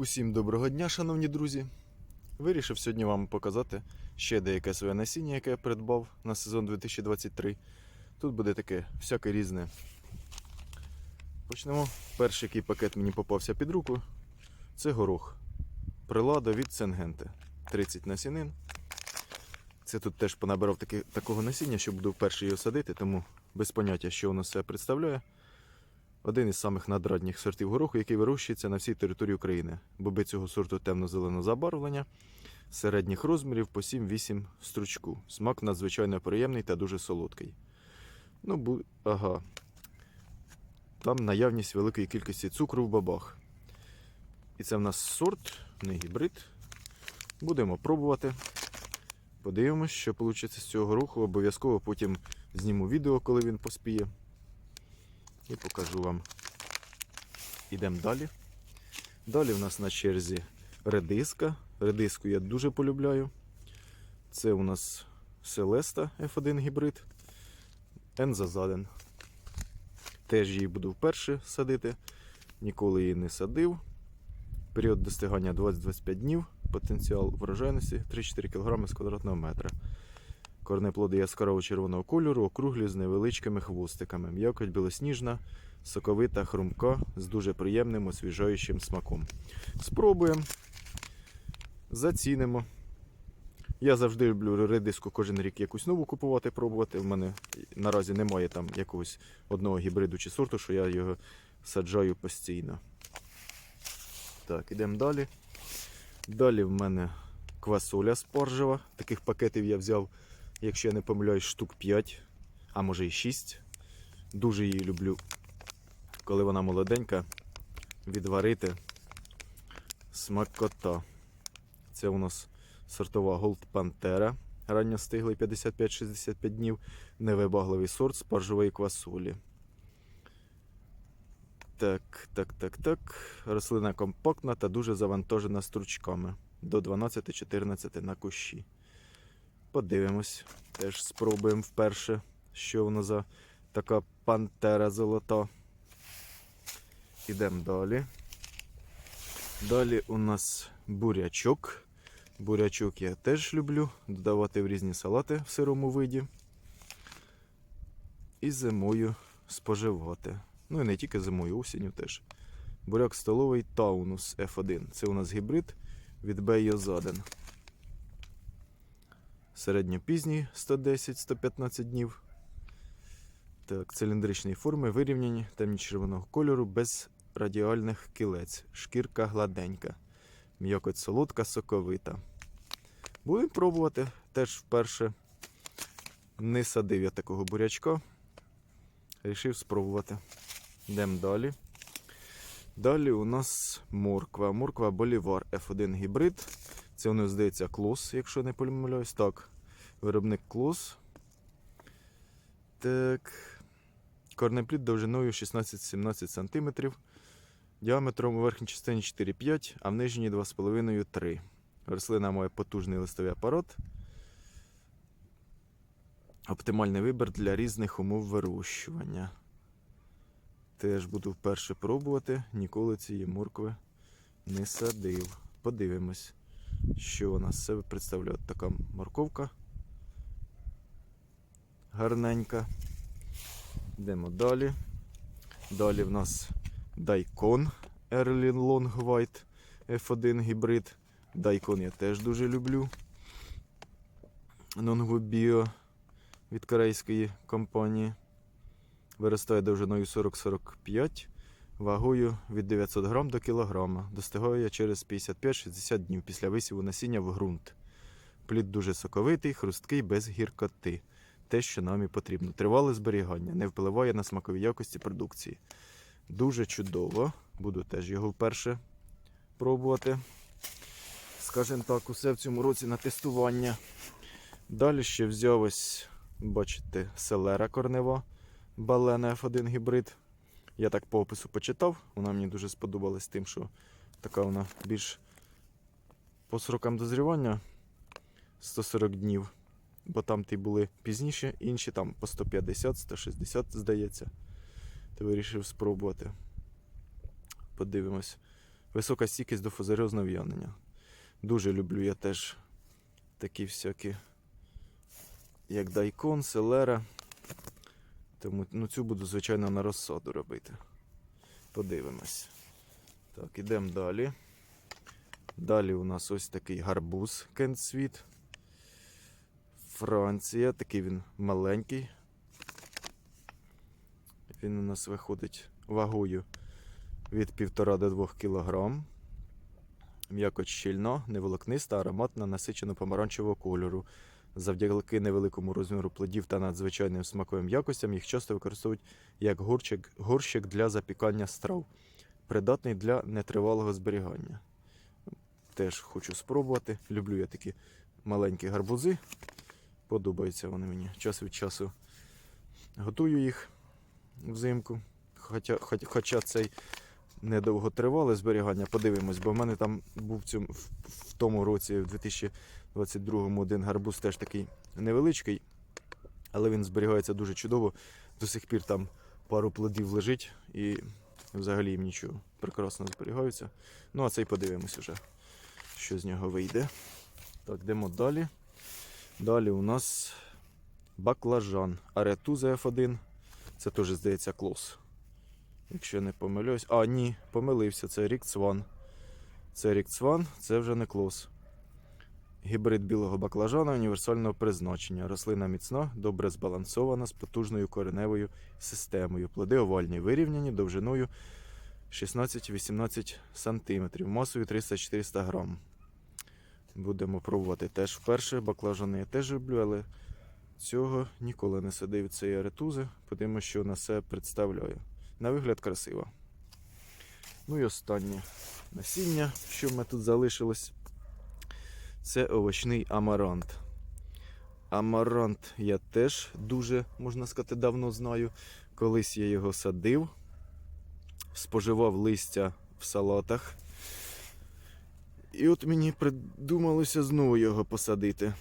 Усім доброго дня, шановні друзі. Вирішив сьогодні вам показати ще деяке своє насіння, яке я придбав на сезон 2023. Тут буде таке всяке різне. Почнемо. Перший який пакет мені попався під руку. Це горох. Прилада від Сенгенте. 30 насінин. Це тут теж понабирав таки, такого насіння, що буду вперше його садити, тому без поняття, що воно себе представляє. Один із самих надрадніх сортів гороху, який вирощується на всій території України. Боби цього сорту темно-зеленого забарвлення, середніх розмірів по 7-8 стручку. Смак надзвичайно приємний та дуже солодкий. Ну, бу... ага. Там наявність великої кількості цукру в бобах. І це в нас сорт, не гібрид. Будемо пробувати. Подивимось, що вийде з цього гороху. Обов'язково потім зніму відео, коли він поспіє. І покажу вам. Ідемо далі. Далі в нас на черзі редиска. Редиску я дуже полюбляю. Це у нас Селеста F1 гібрид. Ензазаден. Теж її буду вперше садити. Ніколи її не садив. Період достигання 20-25 днів. Потенціал врожайності 3-4 кг з квадратного метра. Корнеплоди яскраво червоного кольору, округлі з невеличкими хвостиками. М'якоть білосніжна, соковита, хрумка з дуже приємним освіжаючим смаком. Спробуємо. Зацінимо. Я завжди люблю редиску кожен рік якусь нову купувати, пробувати. В мене наразі немає там якогось одного гібриду чи сорту, що я його саджаю постійно. Так, ідемо далі. Далі в мене квасоля спаржева. Таких пакетів я взяв якщо я не помиляюсь, штук 5, а може і 6. Дуже її люблю, коли вона молоденька, відварити смакота. Це у нас сортова Gold Pantera, ранньостиглий 55-65 днів, невибагливий сорт спаржової квасолі. Так, так, так, так. Рослина компактна та дуже завантажена стручками до 12-14 на кущі. Подивимось. Теж спробуємо вперше, що воно за така пантера золота. Ідемо далі. Далі у нас бурячок. Бурячок я теж люблю додавати в різні салати в сирому виді. І зимою споживати. Ну і не тільки зимою, осінню теж. Буряк столовий Таунус F1. Це у нас гібрид від Бейозаден середньопізній 110-115 днів. Так, циліндричної форми вирівняні темні червоного кольору без радіальних кілець. Шкірка гладенька. М'якоть солодка, соковита. Будемо пробувати. Теж вперше не садив я такого бурячка. Рішив спробувати. Йдемо далі. Далі у нас морква. Морква Болівар F1 гібрид. Це воно, здається, клос, якщо не помиляюсь. Так, виробник клос. Так. Корнеплід довжиною 16-17 см. Діаметром у верхній частині 4-5, а в нижній 2,5-3. Рослина має потужний листовий апарат. Оптимальний вибір для різних умов вирощування. Теж буду вперше пробувати. Ніколи цієї моркви не садив. Подивимось що вона з себе представляє така морковка гарненька. Йдемо далі. Далі в нас дайкон Early Long White F1 гібрид. Дайкон я теж дуже люблю. Нонгвобіо від корейської компанії. Виростає довжиною 40-45 вагою від 900 грам до кілограма. Достигає через 55-60 днів після висіву насіння в ґрунт. Плід дуже соковитий, хрусткий, без гіркоти. Те, що нам і потрібно. Тривале зберігання, не впливає на смакові якості продукції. Дуже чудово. Буду теж його вперше пробувати. Скажімо так, усе в цьому році на тестування. Далі ще взяв ось, бачите, селера корнева, балена F1 гібрид. Я так по опису почитав, вона мені дуже сподобалась тим, що така вона більш по срокам дозрівання 140 днів. Бо там ті були пізніше, інші там по 150-160, здається. То вирішив спробувати. Подивимось, Висока стійкість до фузаріозного в'янення. Дуже люблю я теж такі всякі, як дайкон, селера. Тому ну, цю буду, звичайно, на розсаду робити. Подивимось. Так, ідемо далі. Далі у нас ось такий гарбуз Кентсвіт. Франція, такий він маленький. Він у нас виходить вагою від 1,5 до 2 кг. М'якоть щільна, неволокниста, ароматна, насичено помаранчевого кольору. Завдяки невеликому розміру плодів та надзвичайним смаковим якостям їх часто використовують як горщик, горщик для запікання страв, придатний для нетривалого зберігання. Теж хочу спробувати. Люблю я такі маленькі гарбузи. Подобаються вони мені. Час від часу готую їх взимку. Хоча, хоч- хоча цей недовго тривале зберігання, подивимось, бо в мене там був в, в, тому році, в 2022 один гарбуз теж такий невеличкий, але він зберігається дуже чудово. До сих пір там пару плодів лежить і взагалі їм нічого. Прекрасно зберігаються. Ну, а цей подивимось уже, що з нього вийде. Так, йдемо далі. Далі у нас баклажан. Аретуза F1. Це теж, здається, клос. Якщо не помиляюсь. А, ні, помилився. Це Рікцван. Це Рікцван, це вже не клос. Гібрид білого баклажана універсального призначення. Рослина міцна, добре збалансована з потужною кореневою системою. Плоди овальні, вирівняні довжиною 16-18 см, масою 300-400 грам. Будемо пробувати теж вперше. Баклажани я теж люблю, але цього ніколи не садив цієї аретузи. Подивимося, що на себе представляє. На вигляд красиво. Ну і останнє насіння, що в мене тут залишилось, це овочний амарант. Амарант я теж дуже, можна сказати, давно знаю. Колись я його садив, споживав листя в салатах. І от мені придумалося знову його посадити.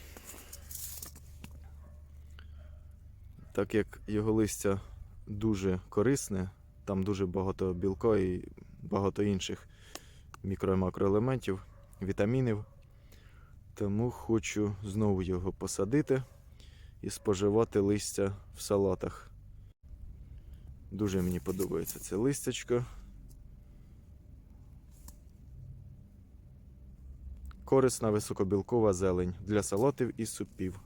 Так як його листя дуже корисне, там дуже багато білка і багато інших мікро- і макроелементів, вітамінів. Тому хочу знову його посадити і споживати листя в салатах. Дуже мені подобається це листячко. Корисна високобілкова зелень для салатів і супів.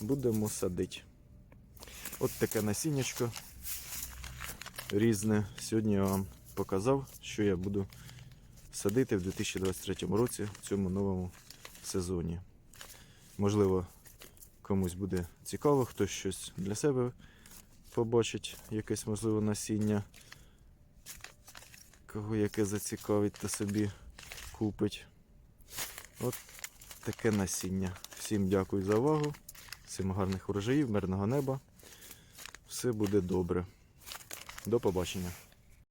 Будемо садити. От таке насіннячко різне. Сьогодні я вам показав, що я буду садити в 2023 році в цьому новому сезоні. Можливо, комусь буде цікаво, хтось щось для себе побачить, якесь можливо насіння, кого яке зацікавить та собі купить. От таке насіння. Всім дякую за увагу, всім гарних урожаїв, мирного неба. Все буде добре. До побачення.